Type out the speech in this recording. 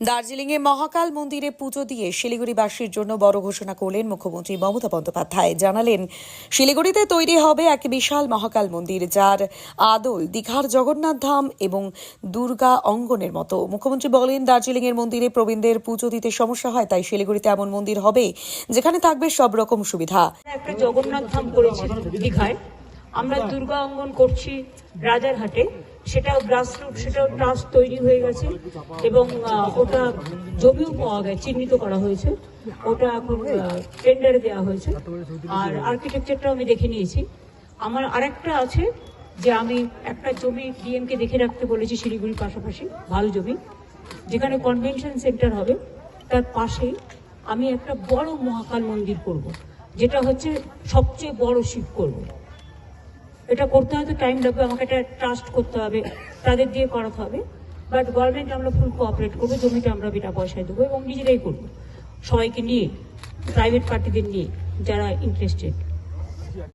দার্জিলিংয়ে মহাকাল মন্দিরে পুজো দিয়ে শিলিগুড়িবাসীর জন্য বড় ঘোষণা করলেন মুখ্যমন্ত্রী মমতা বন্দ্যোপাধ্যায়। জানালেন, শিলিগুড়িতে তৈরি হবে এক বিশাল মহাকাল মন্দির, যার আদল দীঘার জগন্নাথ ধাম এবং দুর্গা অঙ্গনের মতো। মুখ্যমন্ত্রী বলেন, দার্জিলিংয়ের মন্দিরে প্রবীণদের পুজো দিতে সমস্যা হয়, তাই শিলিগুড়িতে এমন মন্দির হবে যেখানে থাকবে সব রকম সুবিধা। একটা জগন্নাথ ধাম করেছি দীঘায়। আমরা দুর্গা অঙ্গন করছি রাজারহাটে সেটাও গ্রাসরুট সেটাও ট্রাস্ট তৈরি হয়ে গেছে এবং ওটা জমিও পাওয়া গেছে, চিহ্নিত করা হয়েছে ওটা এখন টেন্ডারে দেওয়া হয়েছে আর আর্কিটেকচারটাও আমি দেখে নিয়েছি আমার আরেকটা আছে যে আমি একটা জমি ডিএমকে দেখে রাখতে বলেছি শিলিগুড়ির পাশাপাশি, ভালো জমি, যেখানে কনভেনশন সেন্টার হবে তার পাশেই আমি একটা বড় মহাকাল মন্দির করব। যেটা হচ্ছে সবচেয়ে বড় শিব করব। এটা করতে হয়তো টাইম লাগবে, আমাকে এটা ট্রাস্ট করতে হবে, তাদের দিয়ে করাতে হবে। বাট গভর্নমেন্ট আমরা ফুল কোঅপারেট করব, জমিটা আমরা বিনা পয়সায় দেবো এবং নিজেরাই করব। সবাইকে নিয়ে প্রাইভেট পার্টিদের নিয়ে যারা ইন্টারেস্টেড